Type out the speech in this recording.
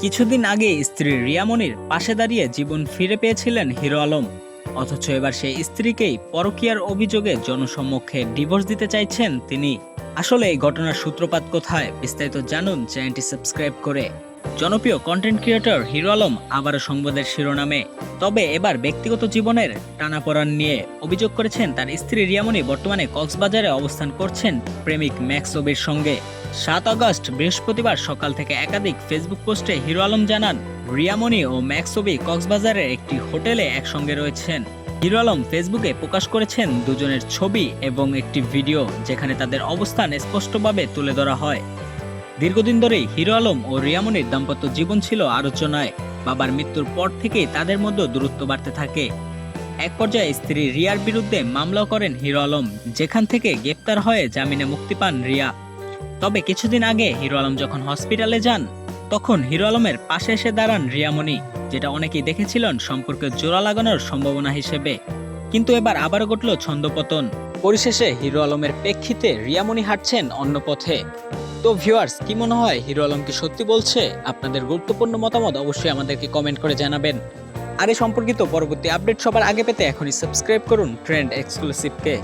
কিছুদিন আগে স্ত্রী রিয়ামনির পাশে দাঁড়িয়ে জীবন ফিরে পেয়েছিলেন হিরো আলম। অথচ এবার সেই স্ত্রীকেই পরকীয়ার অভিযোগে জনসম্মুখে ডিভোর্স দিতে চাইছেন তিনি। আসলে এই ঘটনার সূত্রপাত কোথায়, বিস্তারিত জানুন চ্যানেলটি সাবস্ক্রাইব করে। জনপ্রিয় কন্টেন্ট ক্রিয়েটর হিরো আলম আবারও সংবাদের শিরোনামে। তবে এবার ব্যক্তিগত জীবনের টানাপোড়ান নিয়ে অভিযোগ করেছেন তার স্ত্রী রিয়ামনি বর্তমানে কক্সবাজারে অবস্থান করছেন প্রেমিক ম্যাক্সোবির সঙ্গে। সাত আগস্ট বৃহস্পতিবার সকাল থেকে একাধিক ফেসবুক পোস্টে হিরো আলম জানান রিয়ামনি ও ম্যাক্সোবি কক্সবাজারের একটি হোটেলে একসঙ্গে রয়েছেন। হিরো আলম ফেসবুকে প্রকাশ করেছেন দুজনের ছবি এবং একটি ভিডিও, যেখানে তাদের অবস্থান স্পষ্টভাবে তুলে ধরা হয়। দীর্ঘদিন ধরেই হিরো আলম ও রিয়ামনির দাম্পত্য জীবন ছিল আলোচনায়। বাবার মৃত্যুর পর থেকেই তাদের মধ্যে দূরত্ব বাড়তে থাকে। এক পর্যায়ে স্ত্রী রিয়ার বিরুদ্ধে মামলা করেন হিরো আলম, যেখান থেকে গ্রেপ্তার হয়ে জামিনে মুক্তি পান রিয়া। তবে কিছুদিন আগে হিরো আলম যখন হসপিটালে যান, তখন হিরো আলমের পাশে এসে দাঁড়ান রিয়ামণি, যেটা অনেকেই দেখেছিলেন সম্পর্কে জোড়া লাগানোর সম্ভাবনা হিসেবে। কিন্তু এবার আবার ঘটল ছন্দপতন পরিশেষে হিরো আলমের প্রেক্ষিতে রিয়ামণি হাঁটছেন অন্য পথে। তো ভিউয়ার্স কি মনে হয় হিরো আলম কি সত্যি বলছে? আপনাদের গুরুত্বপূর্ণ মতামত অবশ্যই আমাদেরকে কমেন্ট করে জানাবেন। আর এই সম্পর্কিত পরবর্তী আপডেট সবার আগে পেতে এখনই সাবস্ক্রাইব করুন ট্রেন্ড এক্সক্লুসিভকে